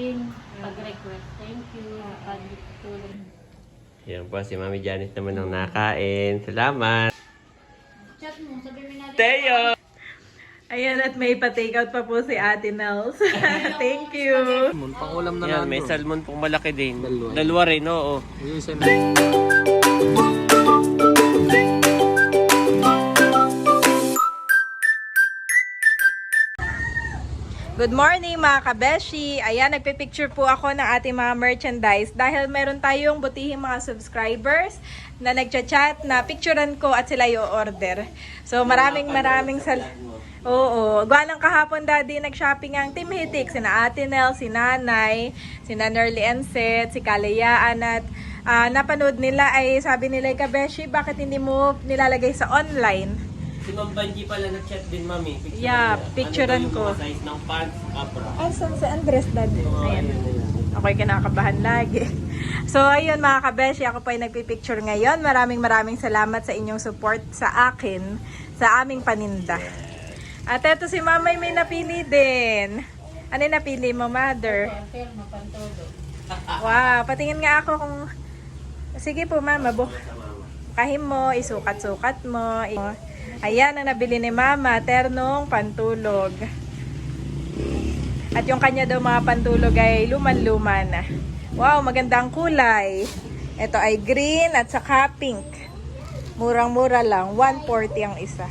Pin, pag-request. Thank you. Pag-tulong. Yan po, si Mami Janice naman ang nakain. Salamat. Chat mo, sabi mo natin. Teo! Ayan, at may pa-take out pa po si Ate Nels. Thank you. Mun, pangulam na Yan, lang. may salmon pong malaki din. Dalawa. Dalawa rin, oo. Yung isa Good morning mga kabeshi! Ayan, nagpipicture po ako ng ating mga merchandise dahil meron tayong butihing mga subscribers na nagchat-chat na picturean ko at sila yung order. So maraming maraming sal... Oo, gawa ng kahapon daddy nag-shopping ang Team Hitik, sina Ate Nel, si Nanay, si Nerly Enset, si Kalayaan at ah, napanood nila ay sabi nila kabeshi, bakit hindi mo nilalagay sa online? Si Ma'am Banji pala nag-chat din, Mami. Picturean Yeah, picturean ano daw ko. yung mga size ng pants, apron. Asan si Andres daddy? Oo, Ayan. ayun, ayun. Ako'y kinakabahan lagi. So, ayun mga kabeshi, ako po ay nagpipicture ngayon. Maraming maraming salamat sa inyong support sa akin, sa aming paninda. At eto si Mamay may napili din. Ano yung napili mo, Mother? Wow, patingin nga ako kung... Sige po, Mama. Bu Kahim mo, isukat-sukat mo. I- Ayan ang nabili ni Mama, ternong pantulog. At yung kanya daw mga pantulog ay luman-luman. Wow, maganda ang kulay. Ito ay green at saka pink. Murang-mura lang, 140 ang isa.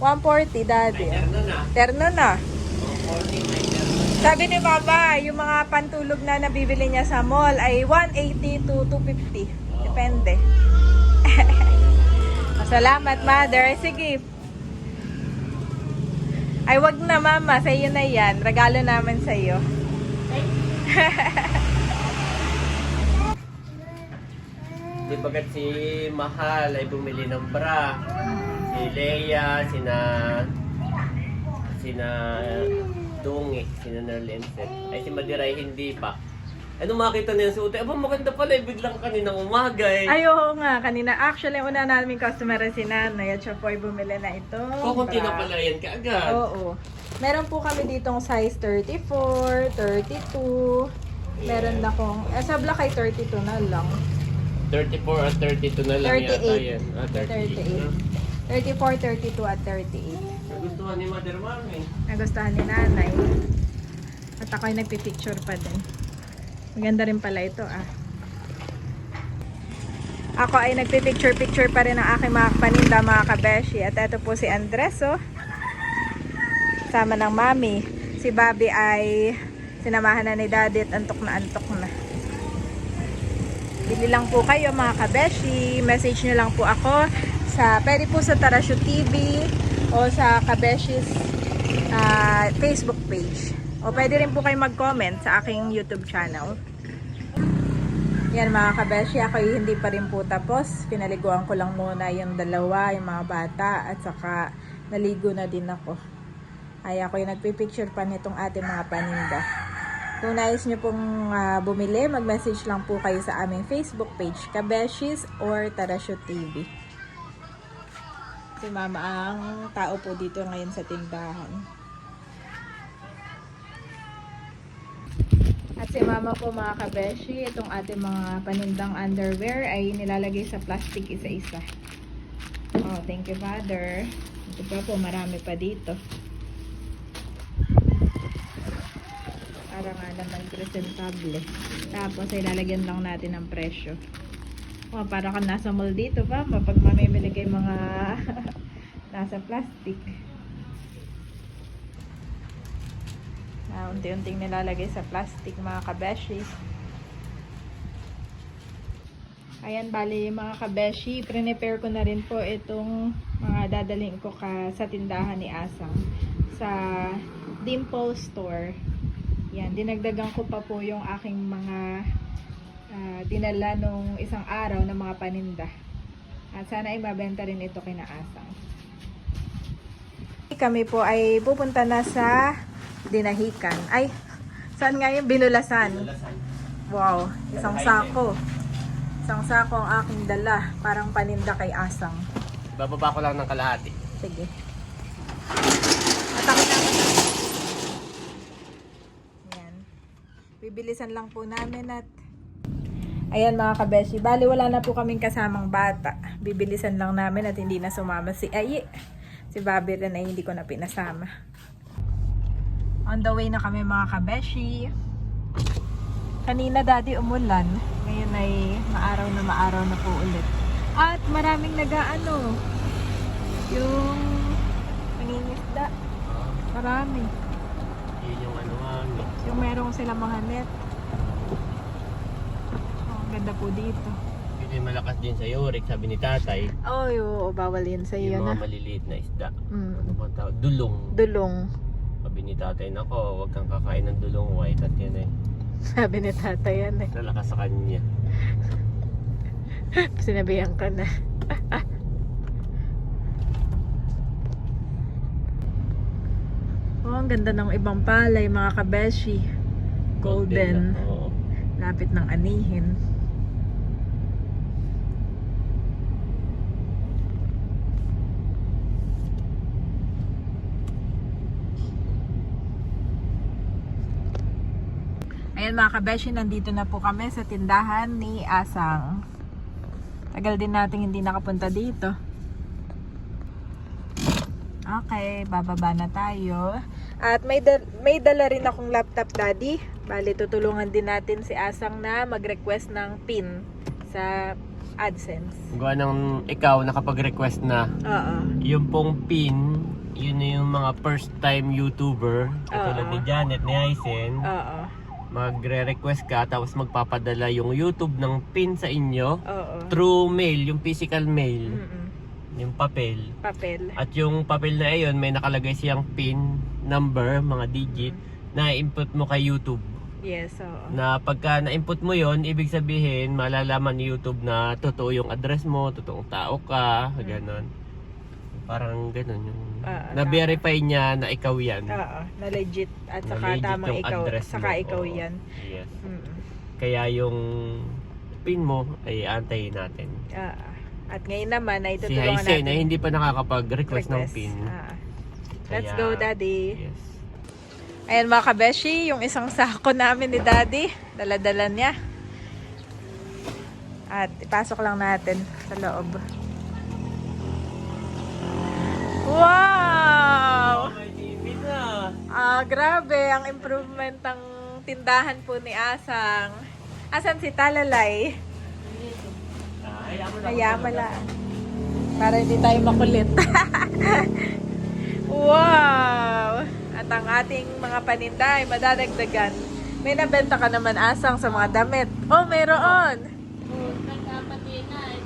140, daddy. Ano na? Terno na. 40 may terno. Sabi ni Baba, yung mga pantulog na nabibili niya sa mall ay 180 to 250. Depende. Salamat, mother. Sige. Ay, wag na, mama. Sa iyo na yan. Regalo naman sa iyo. Di bagat si Mahal ay bumili ng bra. Si Leia, sina... Sina... Dungi, sina Nerlenset. Ay si Madiray hindi pa. Ano makita niya si Ute? Aba maganda pala eh, biglang kaninang umaga eh. Ay, oo nga. Kanina, actually, una namin customer si Nanay at siya po ay bumili na ito. Kukunti na pala yan kaagad. Oo. Meron po kami ditong size 34, 32. Meron na kong, eh, sa black ay 32 na lang. 34 at 32 na lang 38. yata yan. Ah, 38. 34, 32 at 38. Nagustuhan ni Mother Mami. Nagustuhan ni nanay. At ako ay nagpipicture pa din. Maganda rin pala ito ah. Ako ay nagpipicture-picture pa rin ng aking mga paninda mga kabeshi. At ito po si Andres oh. Sama ng mami. Si Bobby ay sinamahan na ni daddy at antok na antok na. Bili lang po kayo mga kabeshi. Message nyo lang po ako sa, pwede po sa Tarasyo TV o sa kabeshis ah, Facebook page. O pwede rin po kayo mag-comment sa aking YouTube channel. Yan mga kabeshi, ako hindi pa rin po tapos. Pinaliguan ko lang muna yung dalawa, yung mga bata, at saka naligo na din ako. Ay ako yung nagpipicture pa nitong ating mga paninda. Kung nais nyo pong ah, bumili, mag-message lang po kayo sa aming Facebook page, Kabeshis or Tarasyo TV. Si Mama ang tao po dito ngayon sa tindahan. At si Mama po mga kabeshi, itong ating mga panindang underwear ay nilalagay sa plastic isa-isa. Oh, thank you Father. Ito pa po, marami pa dito. Para nga naman presentable. Tapos ay lalagyan lang natin ng presyo. Oh, para ka nasa mall dito pa, pag mamimili kay mga nasa plastic. Ah, unti-unting nilalagay sa plastic mga kabeshi. Ayan, bali mga kabeshi, prepare ko na rin po itong mga dadaling ko ka sa tindahan ni Asang sa Dimple Store. Yan, dinagdagan ko pa po yung aking mga ah, dinala nung isang araw na mga paninda. At sana ay mabenta rin ito kina Asang. Kami po ay pupunta na sa Dinahican. Ay, saan nga yung binulasan? Wow, isang sako. Isang sako ang aking dala. Parang paninda kay Asang. Bababa ko lang ng kalahati. Sige. At ako na. Yan. Bibilisan lang po namin at Ayan mga kabeshi, bali wala na po kaming kasamang bata. Bibilisan lang namin at hindi na sumama si Ayi. Si Bobby rin ay hindi ko na pinasama. On the way na kami mga kabeshi. Kanina daddy umulan. Ngayon ay maaraw na maaraw na po ulit. At maraming nagaano. Yung nangingisda. Marami. Yun yung ano nga. no. Yung merong sila mga net. Oh, ganda po dito. Yun yung malakas din sa Yorick, sabi ni tatay. Oh, oo, bawal yun sa iyo yung mga na. maliliit na isda. Mm. Ano ba tawag? Dulong. Dulong. Sabi ni tatay, nako, huwag kang kakain ng dulong white at yan eh. Sabi ni tata yan eh. Lalakas sa kanya. Sinabihan ka na. oh, ang ganda ng ibang palay, mga kabeshi. Golden. na. Oo. Lapit ng anihin. Ayan mga kabeshi, nandito na po kami sa tindahan ni Asang. Tagal din natin hindi nakapunta dito. Okay, bababa na tayo. At may, dal- may dala rin akong laptop daddy. Bali, tutulungan din natin si Asang na mag-request ng PIN sa AdSense. Gawa ng ikaw nakapag-request na Oo. yung pong pin, yun na yung mga first time YouTuber, katulad ni Janet, ni Aizen, Oo. Magre-request ka tapos magpapadala yung YouTube ng pin sa inyo Oo. through mail, yung physical mail, Mm-mm. yung papel. Papel. At yung papel na iyon, may nakalagay siyang pin number, mga digit, na input mo kay YouTube. Yes, oo. Na pagka na-input mo yon ibig sabihin, malalaman ni YouTube na totoo yung address mo, totoong tao ka, ganon. Parang ganon yung Ah, na-verify niya na ikaw yan. Oo. Na legit. At Na saka legit tamang yung ikaw. address Saka mo. ikaw Oo. yan. Yes. Mm-mm. Kaya yung pin mo ay antayin natin. Ah, At ngayon naman ay Si tutulungan Hysen natin. ay hindi pa nakakapag-request ng pin. Ah. Let's Kaya- go, Daddy. Yes. Ayan mga kabeshi, yung isang sako namin ni Daddy, daladala niya. At ipasok lang natin sa loob. Wow! may TV na. Ah, grabe ang improvement ng tindahan po ni Asang. Asan si Talalay? Kaya mala. Para hindi tayo makulit. wow! At ang ating mga paninda ay madadagdagan. May nabenta ka naman asang sa mga damit. Oh, mayroon! Oh, nagkapati na, ay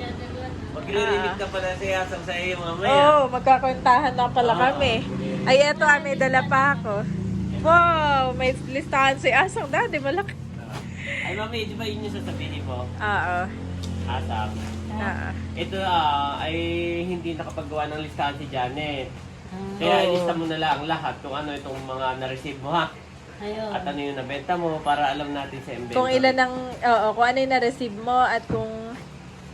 na. Maglililit na pala si Asam sa iyo mamaya. Oh, magkakwentahan na pala Ah. kami. Ay, eto ah, may dala pa ako. Wow! May listahan si Asang. Dati, malaki. Ay, mami, di ba yun yung sasabihin mo? Oo. Asam. Ah. Ito ah, ay hindi nakapagawa ng listahan si Janet. Ah, Kaya Oo. ilista mo na lang lahat kung ano itong mga na-receive mo ha. ayun. At ano yung nabenta mo para alam natin sa inventory. Kung ilan ang, oo, kung ano yung na-receive mo at kung,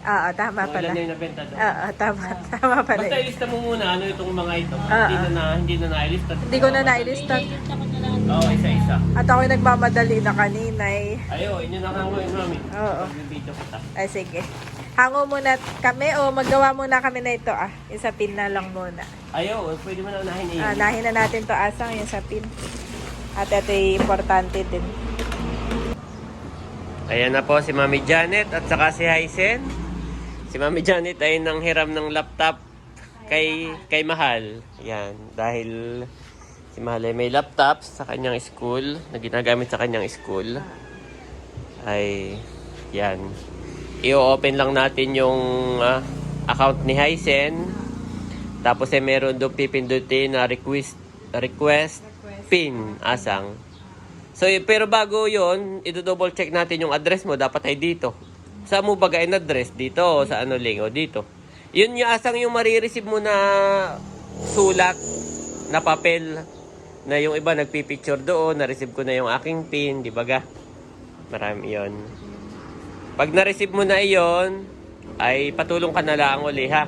oo, tama Kung pala. ilan yung nabenta doon. Oo, tama, tama pala. Basta ilista mo muna ano itong mga ito. Ah, hindi na, ah. na hindi na nailista. Hindi ko na nailista. Ililista ko na. Oo, isa-isa. At ako'y nagmamadali na kanina eh. Ayo, inyo na kang gawin, mami. Oo. Magbibideo kita. Ay, sige. Hango muna kami o maggawa muna kami na ito ah. Yung sa pin na lang muna. Ayo, pwede mo na unahin iyo. Ah, nahin na natin to asang yung sa pin. At ito ay importante din. Ayan na po si Mami Janet at saka si Hysen. Si Mami Janet ay nanghiram ng laptop kay kay Mahal. Yan, dahil si Mahal ay may laptop sa kanyang school, na ginagamit sa kanyang school. Ay yan. I-open lang natin yung ah, account ni Hysen. Tapos ay meron doon pipindutin na request request pin asang. So, pero bago yon i-double check natin yung address mo. Dapat ay dito. Saan mo bagay na address? Dito o sa ano ling o dito. Yun yung asang yung marireceive mo na sulat na papel na yung iba nagpipicture doon. Na-receive ko na yung aking pin. Di ba ga? Marami yon Pag na-receive mo na iyon, ay patulong ka na lang uli ha.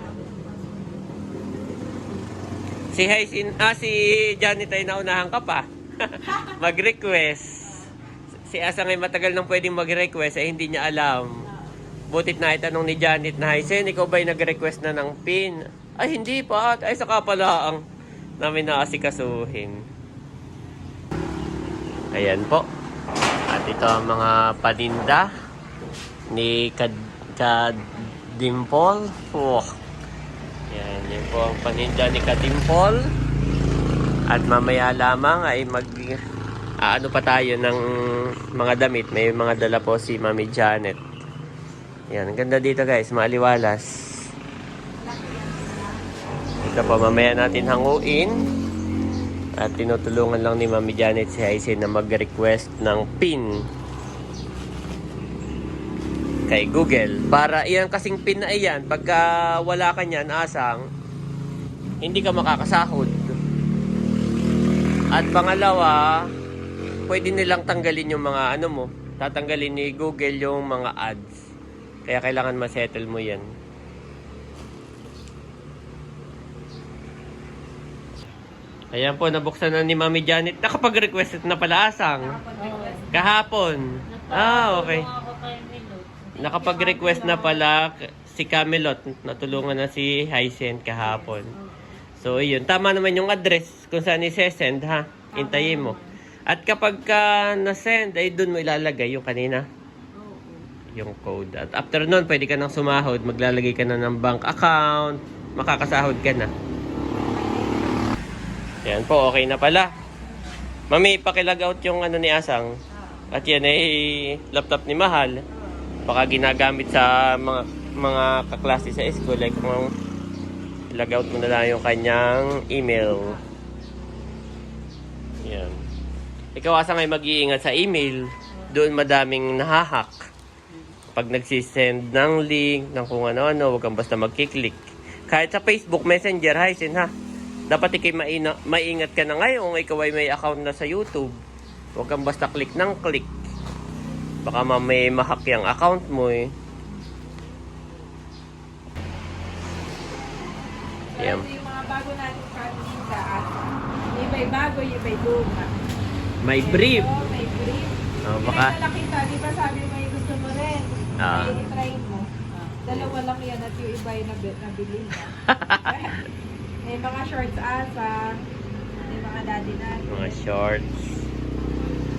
Si Hysin, ah si Janet ay naunahan ka pa. Mag-request. si Asang ay matagal nang pwedeng mag-request ay hindi niya alam. Butit na itanong ni Janet na, Hysen, ikaw ba'y nag-request na ng pin? Ay, hindi pa. Ay, saka pala ang namin naasikasuhin. Ayan po. At ito ang mga paninda ni Kad, Kadimpol. Oh. Yan, yan po ang paninda ni Kadimpol. At mamaya lamang ay mag aano pa tayo ng mga damit. May mga dala po si Mami Janet. Yan, ang ganda dito guys, maliwalas. Ito po, mamaya natin hanguin. At tinutulungan lang ni Mami Janet si Haisen na mag-request ng PIN kay Google. Para iyan kasing PIN na iyan, pagka wala ka niyan, asang, hindi ka makakasahod. At pangalawa, pwede nilang tanggalin yung mga ano mo. Tatanggalin ni Google yung mga ads. Kaya kailangan ma-settle mo yan. Ayan po, nabuksan na ni Mami Janet. Nakapag-request na pala asang. Kahapon. Ah, okay. Nakapag-request na pala si Camelot. Natulungan na si Hysen kahapon. So, yun. Tama naman yung address kung saan i-send, ha? Hintayin mo. At kapag ka na-send, ay dun mo ilalagay yung kanina. Yung code. At after nun, pwede ka nang sumahod. Maglalagay ka na ng bank account. Makakasahod ka na. Yan po, okay na pala. Mami, pakilag out yung ano ni Asang. At yan ay laptop ni Mahal. Baka ginagamit sa mga mga kaklase sa school. Like kung lag out mo na lang yung kanyang email. Yan. Ikaw Asang ay mag-iingat sa email. Doon madaming nahahak. Pag nagsisend ng link, ng kung ano-ano, huwag kang basta magkiklik. Kahit sa Facebook Messenger, Hysen ha. Dapat ikay maina, maingat ka na ngayon kung ikaw ay may account na sa YouTube. Huwag kang basta click ng click. Baka mamay mahack yung account mo eh. Yan. Yung mga bago natin asa. Yung iba'y bago, yung iba'y luma. May brief. May brief. Oh, Yung baka may nakita, di ba sabi mo yung? Ah. May try mo. Dalawa lang yan at yung iba yung nabi- nabili mo. may mga shorts asa. May mga daddy natin. mga shorts.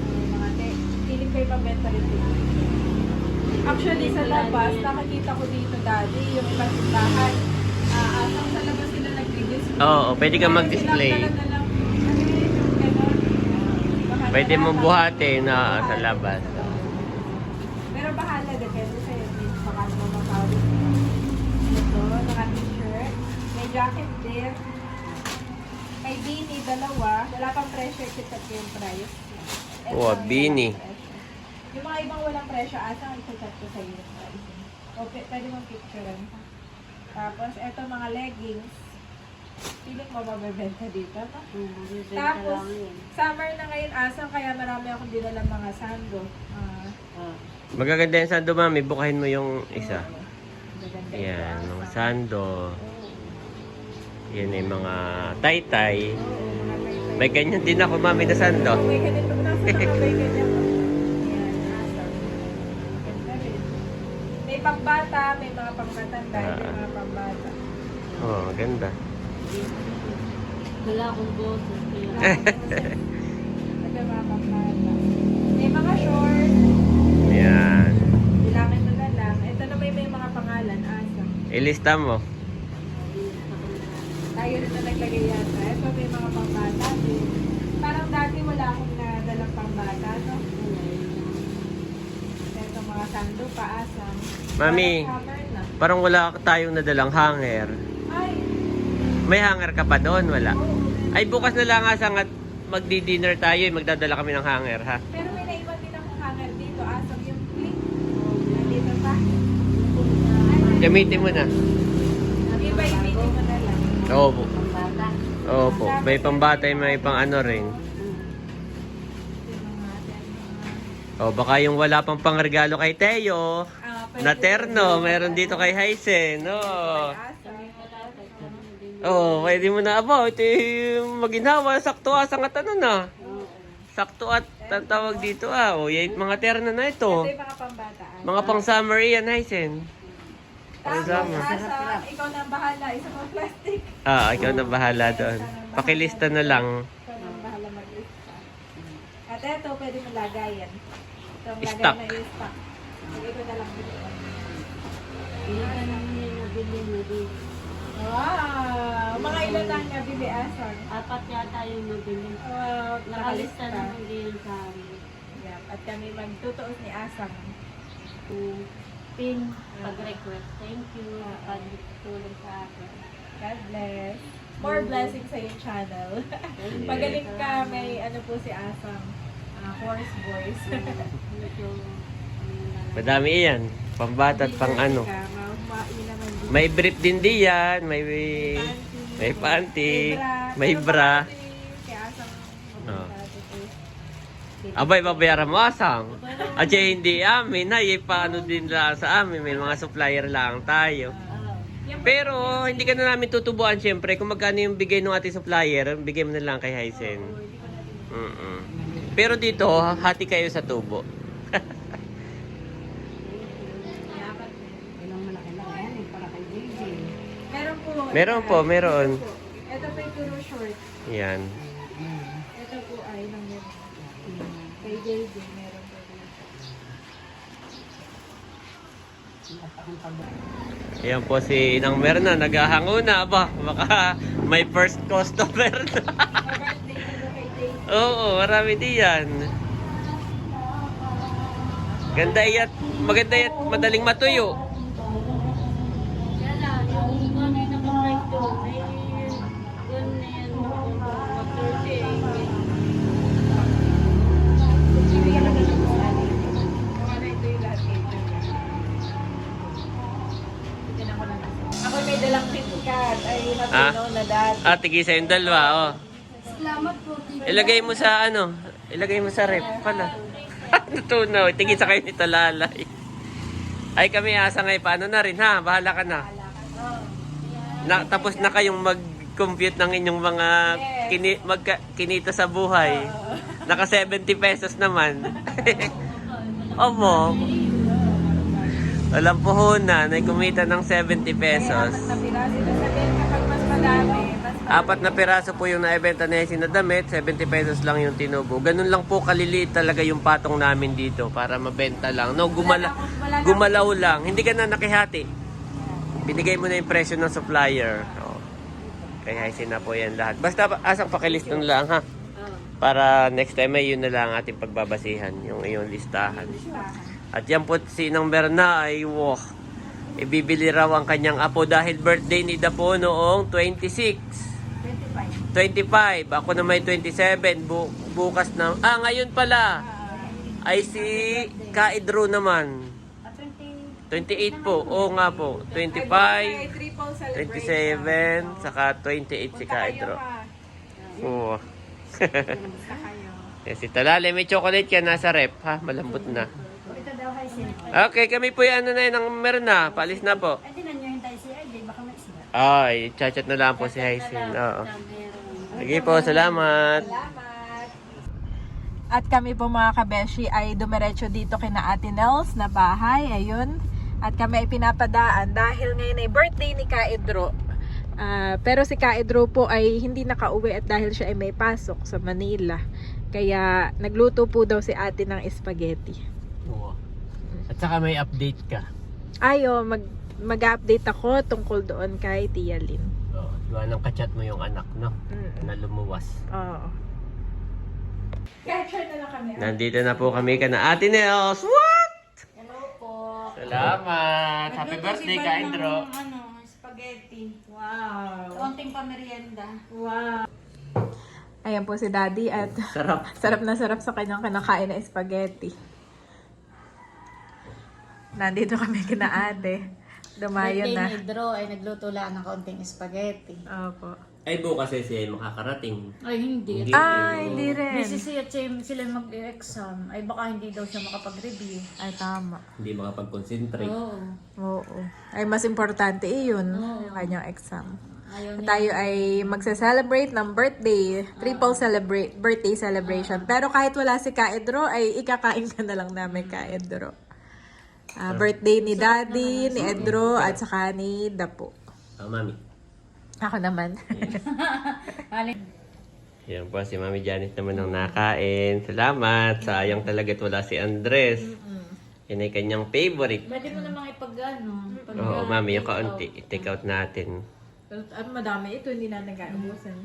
May mga te. Feeling ko yung mabenta rin dito. Actually, sa labas, nakakita ko dito daddy, yung ibang tindahan. Ah, asang sa labas sila nag-display. Oo, pwede ka mag-display. Pwede mo buhati na sa labas. Pero bahala, depende sa'yo. Baka mo makawin. Ito, naka-t-shirt. May jacket din. May beanie, dalawa. Wala pang presyo, check yung price. Ito, Oh, yung presyo. Yung mga ibang walang presyo, asa ang chat ko sa'yo yung price. O, p- pwede mong picturean. Tapos, eto mga leggings. Feeling mo mabebenta dito, no? Bibenta Tapos, summer na ngayon asang kaya marami akong dinala mga sando. Ah, Ah. Magaganda yung sando, mami. Bukahin mo yung isa. maganda ito, Yan, asa. mga sando. Oo. Yan ay mga tay-tay. May ganyan din ako, mami, na sando. May. Nasa ganyan. Yan, asa. Ganda rin. May pambata, may mga pangmatanda, Ah. may mga pambata. Oh, ganda. Wala akong boses. kaya- Ito mga pambata. May mga short. Yan. Bilangin na lang. Ito na may, may mga pangalan, asa. Ilista mo. Rin na naglagay yata. Ito may mga pambata din. Parang dati wala akong nadalang pambata, no? Ito mga sando, paasang. Mami. Parang wala tayong nadalang hanger. Ay, May hanger ka pa doon? Wala. oo. Ay, bukas na lang asang at magdi-dinner tayo. eh. Magdadala kami ng hanger, ha? Pero may naiwan din akong hanger dito. Asang yung clip. Nandito pa. Gamitin mo na. Iba ibigay mo na lang. Opo. Pambata. Opo. May pambatay, may pang ano rin. O, baka yung wala pang pangregalo kay Teo. Ah, Na terno, meron dito kay Hysen. Oh. Asang. Oh, pwede mo na abo. Ito yung maginhawa. Sakto asang at ano na. Sakto at tawag dito ah. O, yung mga terno na ito. Ito yung mga pambataan. Mga pang summer yan, Hysen. Tapos, summer. asa, ikaw na ang bahala. Isa pang plastic. Ah, ikaw na bahala doon. Pakilista na lang. Ikaw na ang bahala mag-lista. At ito, pwede mo lagayan. Ito ang lagay Stock. na yung stock. Ko na lang dito. Nabili na din. Wow! Mga ilan lang nga bili asan? Apat yata yung nabili. Wow, Nakalista nakalista. naman din sa amin. Yeah, at kami magtutuos ni Asang. Kung pin, pag-request. Thank you. Pag-tulong sa akin. God bless. More blessings sa yung channel. Magaling ka, may ano po si Asang. ah, horse voice. Ano. Madami yan. Pambata at pang ano. May brief din diyan. May, may panty. May bra. Kaya Asang Oh. magpapalito. Abay, babayaran mo asang. At hindi amin. Ay, paano din lang sa amin. May mga supplier lang tayo. Pero hindi ka na namin tutubuan syempre. Kung magkano yung bigay ng ating supplier, bigay mo na lang kay na din. Mm-mm. Pero dito, hati kayo sa tubo. Lang eh. Meron po. Meron. Ito po yung short. Yan. Ito po ay nang meron. Kay JJ meron po dito. Ayan po si Inang Merna, naghahango na ba? Baka may first customer na. Oo, marami din yan. Ganda yat, maganda yat, madaling matuyo. Matino na dati. Ah, tigisa yung dalawa, oh. Salamat po, Tito. Ilagay mo sa ano, ilagay mo sa rep pala. Natunaw, tigisa kayo nito lalay. Ay kami asa ngayon, paano na rin ha? Bahala ka na. na tapos na kayong mag-compute ng inyong mga kini, magka, kinita sa buhay. Naka 70 pesos naman. Omo. Walang puhunan, ay kumita ng 70 pesos. Apat na piraso. Po yung naibenta na na damit, 70 pesos lang yung tinubo. Ganun lang po kaliliit talaga yung patong namin dito para mabenta lang. No, gumala, gumalaw lang. Hindi ka na nakihati. Binigay mo na yung presyo ng supplier. Oh. Kaya na po yan lahat. Basta asang pakiliston lang ha. Para next time ay yun na lang ating pagbabasihan, yung iyong listahan. At yan po si Nang Berna ay wow, ibibili raw ang kanyang apo dahil birthday ni Dapo noong 26. 25. Ako na may 27. Bu- bukas na. Ah, ngayon pala. Ay si Kaidro naman. 28 po. Oo nga po. 25, triple celebration. 27, saka 28 si Kaidro. Oo. Basta kayo. Yes, si Talale, may chocolate ka nasa rep, ha? Malambot na. Okay, kami po yung ano na yun, ang meron na. Paalis na po. Ay, tinan nyo yung tayo si RJ, baka may sila. Ay, chat-chat na lang po si Hysin. Oo. Sige po, salamat. At kami po mga kabeshi ay dumiretso dito kina Ate Nels na bahay. Ayun. At kami ay pinapadaan dahil ngayon ay birthday ni Kaedro. Ah, pero si Kaedro po ay hindi nakauwi at dahil siya ay may pasok sa Manila. Kaya nagluto po daw si ate ng spaghetti. Saka may update ka. Ayo, mag mag-update ako tungkol doon kay Tia Lynn. Oo. Diba nang kachat mo yung anak, no? Mm. Na lumuwas. Oo. Catcher na lang kami. Nandito na po kami ka na Ate Nels. What? Hello po. Salamat. Happy birthday, Kaindro. Ano, spaghetti. Wow. Konting pamerienda. Wow. Ayan po si Daddy at Sarap. sarap na sarap sa kanyang kinakain na spaghetti. Nandito kami kina ate. Dumayo Birthday na. ni Dro ay nagluto lang ng kaunting spaghetti. Opo. Ay, bukas eh siya makakarating. Ay, hindi. Hindi. Ah, hindi rin. Busy siya at siya- sila mag-exam. Ay, baka hindi daw siya makapag-review. Ay, tama. Hindi makapag-concentrate. Oo. Oo. Ay, mas importante yun. Oo. Yung kanyang exam. Ayaw niya. tayo ay magsa-celebrate ng birthday, triple celebrate, birthday celebration. Pero kahit wala si Kaedro, ay ikakain ka na lang namin Kaedro. Ah, birthday ni Daddy, ni Edro, at saka ni Dapo. Oh, mami. Ako naman. Alin? Yan po, si Mami Janet naman ang nakain. Salamat. Sayang talaga't wala si Andres. Yan ay kanyang favorite. Pwede mo namang ipag ano. Pag, Oo, mami, yung kaunti. I-take out natin. At madami ito, hindi na nag-aubusan.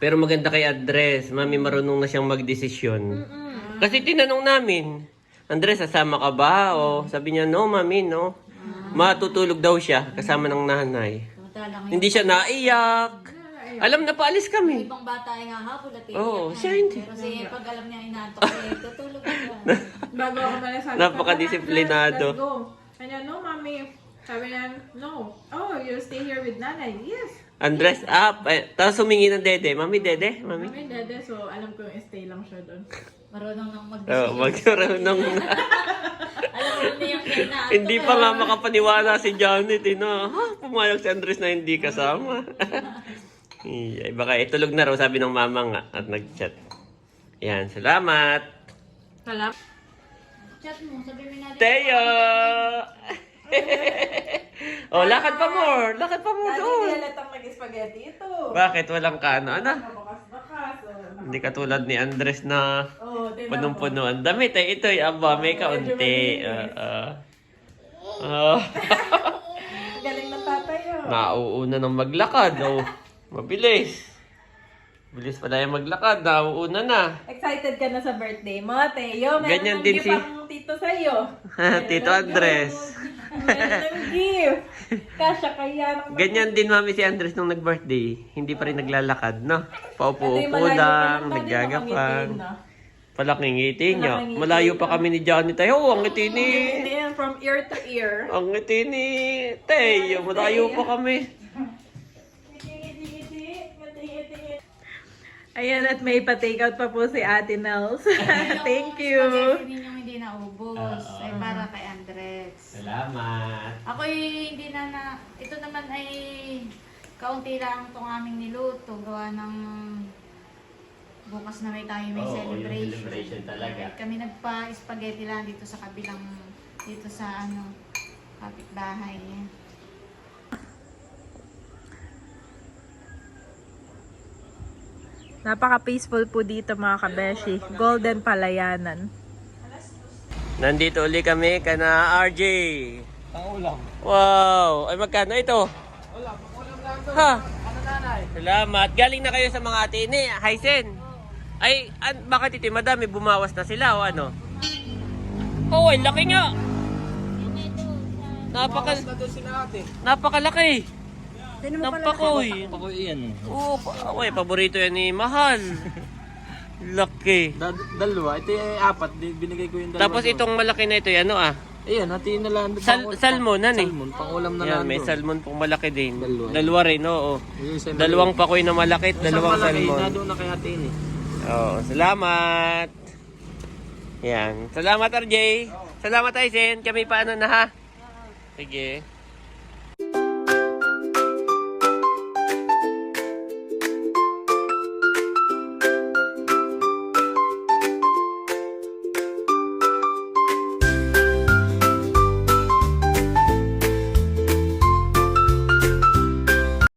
Pero maganda kay Andres. Mami, marunong na siyang magdesisyon. Kasi tinanong namin, Andres, sasama ka ba? O sabi niya, no, mami, no. Matutulog daw siya kasama ng nanay. Hindi siya naiyak. Alam na paalis kami. ibang bata ay hahabol at iiyak Oo, na. siya hindi. Pero si pag alam niya inaantok, eh, tutulog na. Bago ako pala sabi, Napakadisiplinado. Let's go. Kanya, no, mami. Sabi niya, no. Oh, you stay here with nanay. Yes. Andres up. Eh, tapos humingi ng dede. Mami, dede? Mami? Mami, dede, so alam ko yung stay lang siya doon. Marunong nang mag Oh, magkaroon ng... Alam mo na yung inaantok. hindi pa nga makapaniwala si Janet. Eh, no? Ha? Pumayag si Andres na hindi kasama. Ay, baka itulog na raw, sabi ng mama nga. At nag-chat. Yan, salamat. Salam. Chat mo, sabi mo natin. Teo! Oh, lakad pa more. Lakad pa more doon. halatang mag-spaghetti ito. Bakit walang kano? Ano? Bakas-bakas. Hindi katulad ni Andres na Oh, oh punong-puno ang damit. Eh, ito, aba, may kaunti. Oo. Ah. galing ng tatay oh. Nauuna ng maglakad. Oh. Mabilis. Bilis pala yung maglakad. Nauuna na. Excited ka na sa birthday mo, Teo. Meron Ganyan ng din gift si- ang tito sa'yo. Tito Andres. Meron ng gift. Kasya kaya ng Ganyan din mami si Andres nung nag-birthday. Hindi pa rin naglalakad, no? Paupo-upo malayo lang, pa lang, naggagapang. nakangiti, no? Palaking ngiti niya. Ngiti Malayo pa kami ni Johnny tayo. Oh, ang ngiti ni... Hindi yan, from ear to ear. Ang ngiti ni Teo. Malayo pa kami. Ayan, at may pa-take out pa po si Ate Nels. Thank you. Spaghetti ninyong hindi naubos. ay para kay Andres. Salamat. Ako hindi na na, ito naman ay kaunti lang itong aming niluto. Gawa ng bukas na may tayo may Oo, yung celebration. celebration talaga. Ay, Kami nagpa-spaghetti lang dito sa kabilang, dito sa ano, kapitbahay. Napaka-peaceful po dito mga kabeshi. Golden Palayanan. Nandito uli kami kana RJ. Pangulam. Wow. Ay magkano ito? Wala, pangulam lang to. Ha? Ano nanay? Salamat. Galing na kayo sa mga ate ni Hysen. Ay, an, bakit ito madami bumawas na sila o ano? Oh, ay laki nga. Napaka Napakalaki. Napakoy. Ako iyan. Oo, pa- oy, paborito yan ni Mahal. Laki. Da- dalawa. Ito yung apat. Di- Binigay ko yung dalawa. Tapos doon. itong malaki na ito, ano ah? Ayan, hatiin na lang. Sal Pang- salmon, ano eh? Salmon. Pangulam na Yan, lang. may doon. salmon pong malaki din. Dalawa. Dalawa rin, oo. Yung isa yung Dalawang pakoy na malaki at maliit. dalawang Isang malaki, salmon. Na doon na kay hatiin eh. Oo, salamat. Yan. Salamat, RJ. Salamat, Aizen. Kami paano na ha? Sige.